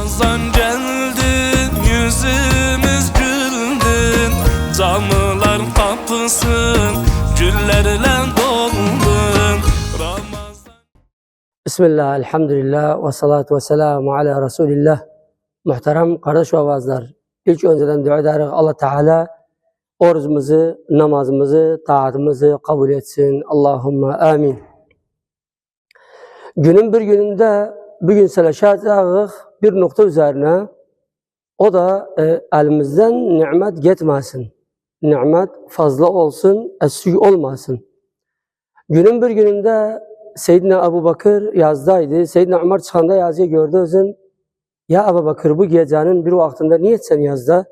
Ramazan geldi yüzümüz güldü Camılar kapısın güllerle doldun Ramazan Bismillah, elhamdülillah ve salatu ve selamu ala Resulillah. Muhterem kardeş ve avazlar, ilk önceden dua ederiz Allah Teala orucumuzu, namazımızı, taatımızı kabul etsin. Allahümme amin. Günün bir gününde bugün çalışacağız bir nokta üzerine. O da e, elimizden nimet gitmesin. Nimet fazla olsun, eksik olmasın. Günün bir gününde Seyyidina Ebu Bakır yazdaydı. Seyyidina Ömer çıkanda yazıyı gördü özün. Ya Ebu Bakır bu gecenin bir vaktinde niye sen yazda?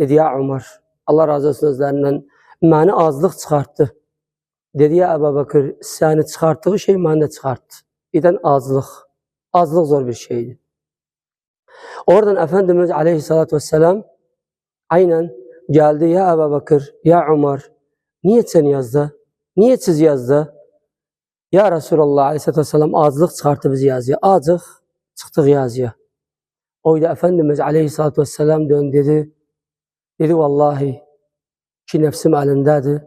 Dedi ya Ömer. Allah razı olsun özlerinden. Məni azlıq çıkarttı. Dedi ya Ebu Bakır seni çıkarttığı şey məni de çıkarttı. İden azlıq. Azlıq zor bir şeydi. Oradan Efendimiz aleyhissalatü vesselam aynen geldi ya Ebu Bakır, ya Ömer. Niye sen yazdı? Niye siz yazdı? Ya Resulallah aleyhissalatü vesselam azlıq çıkarttı bizi yazıya. Azıq çıktık yazıya. Oyda Efendimiz aleyhissalatü vesselam dön dedi. Dedi vallahi ki nefsim elindedir.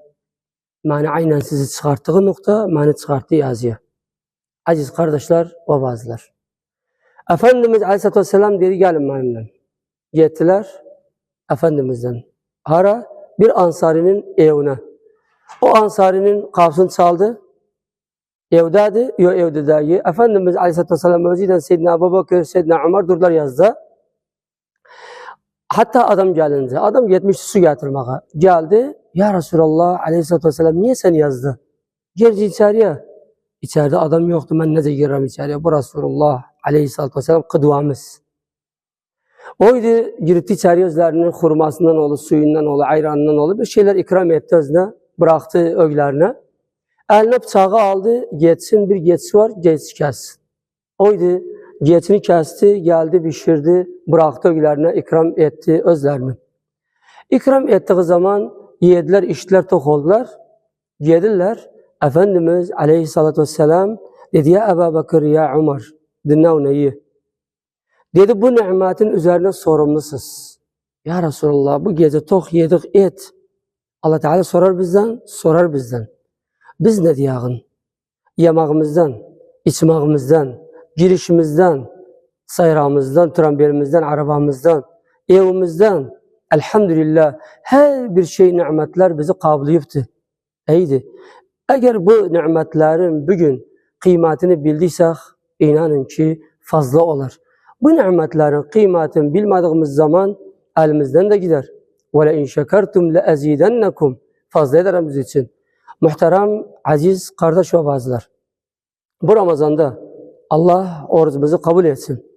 Məni aynen sizi çıkarttığı nokta məni çıkarttı yazıya. Aziz kardeşler ve bazılar. Efendimiz aleyhissalatü vesselam dedi gelin benimle. Gittiler Efendimiz'den. Hara bir ansarinin evine. O ansarinin kapısını çaldı. Evdədir, yox evdə deyil. Efendimiz Aleyhisselatü Vesselam özü ilə Seyyidina Ebu Bakır, Seyyidina Ömer durdular yazda. Hatta adam gelince, adam gitmişti su getirmeye. Geldi, Ya Resulallah Aleyhisselatü Vesselam niye sen yazdı? Gir içeriye. İçeride adam yoktu, ben nece girerim içeriye? Bu Resulullah Aleyhisselatü Vesselam kıdvamız. Oydu, girdi içeriye özlerinin hurmasından olur, suyundan olur, ayranından olur. Bir şeyler ikram etti özüne, bıraktı öglerine. Eline bıçağı aldı, geçsin bir geçsi var, geçsi kessin. Oydu, geçini kesti, geldi, pişirdi, bıraktı öglerine, ikram etti özlerini. İkram ettiği zaman yediler, içtiler, tok oldular. Yediler. Efendimiz aleyhissalatü vesselam dedi ya Ebu Bakır, ya Umar, dinle onu iyi. Dedi bu nimetin üzerine sorumlusunuz. Ya Resulallah bu gece tok yedik et. Allah Teala sorar bizden, sorar bizden. Biz ne diyağın? Yemağımızdan, içmağımızdan, girişimizden, sayramızdan, tramberimizden, arabamızdan, evimizden, elhamdülillah her bir şey nimetler bizi kablıyıptı. İyiydi. Eğer bu nimetlerin bugün kıymetini bildiysek inanın ki fazla olur. Bu nimetlerin kıymetini bilmediğimiz zaman elimizden de gider. وَلَاِنْ شَكَرْتُمْ لَاَزِيدَنَّكُمْ Fazla ederim biz için. Muhterem, aziz kardeş ve bazılar. Bu Ramazan'da Allah orucumuzu kabul etsin.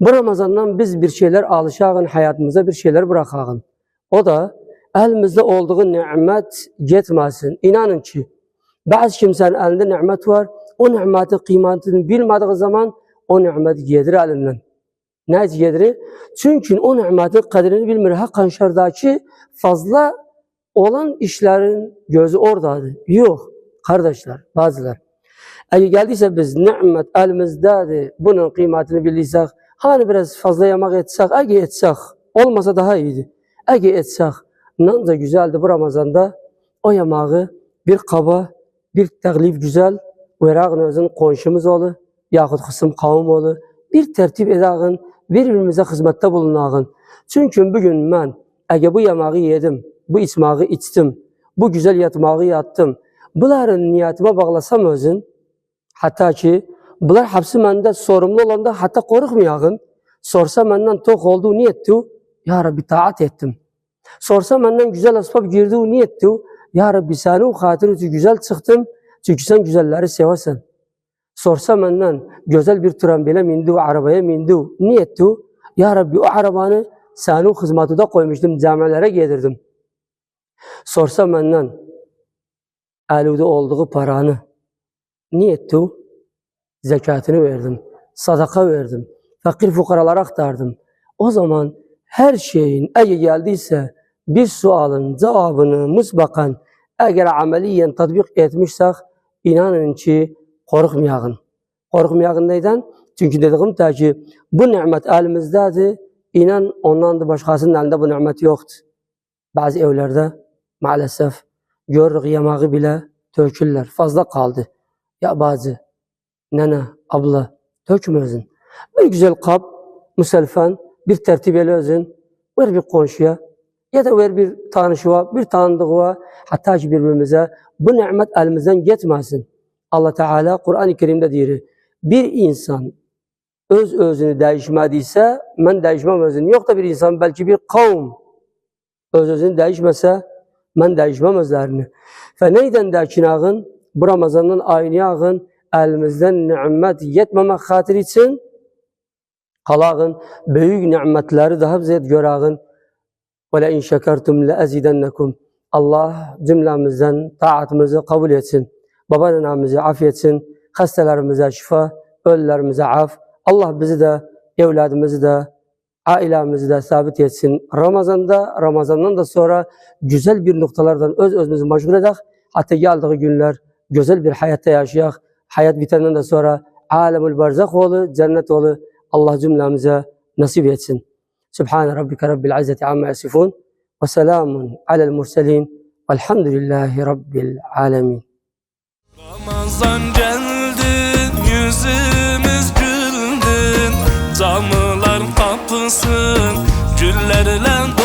Bu Ramazan'dan biz bir şeyler alışağın, hayatımıza bir şeyler bırakağın. O da elimizde olduğu nimet yetmesin. İnanın ki bazı kimsenin elinde nimet var. o nimetin kıymetini bilmediği zaman o nimet yedir elinden. Ne yedir? Çünkü o nimetin kadrini bilmiyor. Ha kanşardaki fazla olan işlerin gözü oradadır. Yok kardeşler, bazılar. Eğer geldiyse biz nimet elimizdedir, bunun kıymetini bildiysek, hani biraz fazla yemek etsek, eğer etsek, olmasa daha iyiydi. Eğer etsek, ne da güzeldi bu Ramazan'da o yemeği bir kaba, bir teklif güzel, verağın özün konşumuz olur, yahut kısım kavim olur, bir tertip edağın, birbirimize hizmette bulunağın. Çünkü bugün ben, eğer bu yemeği yedim, bu içmeği içtim, bu güzel yatmağı yattım. Bunların niyetime bağlasam özün, hatta ki bunlar hepsi mende sorumlu olanda hatta korkmayağın. Sorsa benden tok oldu niyetti? Ya Rabbi taat ettim. Sorsa benden güzel asbab girdi niyetti? Ya Rabbi senin hatırı için güzel çıktım. Çünkü sen güzelleri seversen. Sorsa benden güzel bir trambile mindi, arabaya mindi. Niyetti? Ya Rabbi o arabanı senin hizmetine koymuştum, camilere getirdim. Sorsa benden elde olduğu paranı niye etti? Zekatını verdim, sadaka verdim, fakir fukaralara aktardım. O zaman her şeyin eğer geldiyse bir sualın cevabını musbakan eğer ameliyen tatbik etmişsek inanın ki korkmayağın. Korkmayağın neyden? Çünkü dediğim ta ki bu nimet elimizdedir. İnan ondan da başkasının elinde bu nimet yoktu. Bazı evlerde maalesef görürük yamağı bile tökürler. Fazla kaldı. Ya bazı nene, abla tökme özün. Bir güzel kap, müselfen, bir tertibeli özün. Ver bir komşuya ver bir tanışığa, bir tanıdığına hatta ki birbirimize bu nimet elimizden gitmesin. Allah Teala Kur'an-ı Kerim'de diyor. Bir insan öz özünü değişmediyse ben değişmem özünü. Yok da bir insan belki bir kavm öz özünü değişmese ben değişmem özlerini. Fe neyden dekinağın bu Ramazan'ın aynı ağın elimizden nimet yetmemek hatır için kalağın büyük nimetleri daha bize görağın ve le in şekertum le Allah cümlemizden taatımızı kabul etsin. Baba nenemizi afiyetsin. Hastalarımıza şifa, ölülerimize af. Allah bizi de, evladımızı da, ailemizi de sabit etsin. Ramazan'da, Ramazan'dan da sonra güzel bir noktalardan öz özümüzü meşgul edek. Hatta geldiği günler güzel bir hayatta yaşayak. Hayat bitenden de sonra alemul barzak oğlu, cennet oğlu Allah cümlemize nasip etsin. Subhan rabbike rabbil izzeti amma yasifun ve selamun alel murselin velhamdülillahi rabbil alemin. Ramazan geldi yüzümüz güldü Camılar kapısın güllerle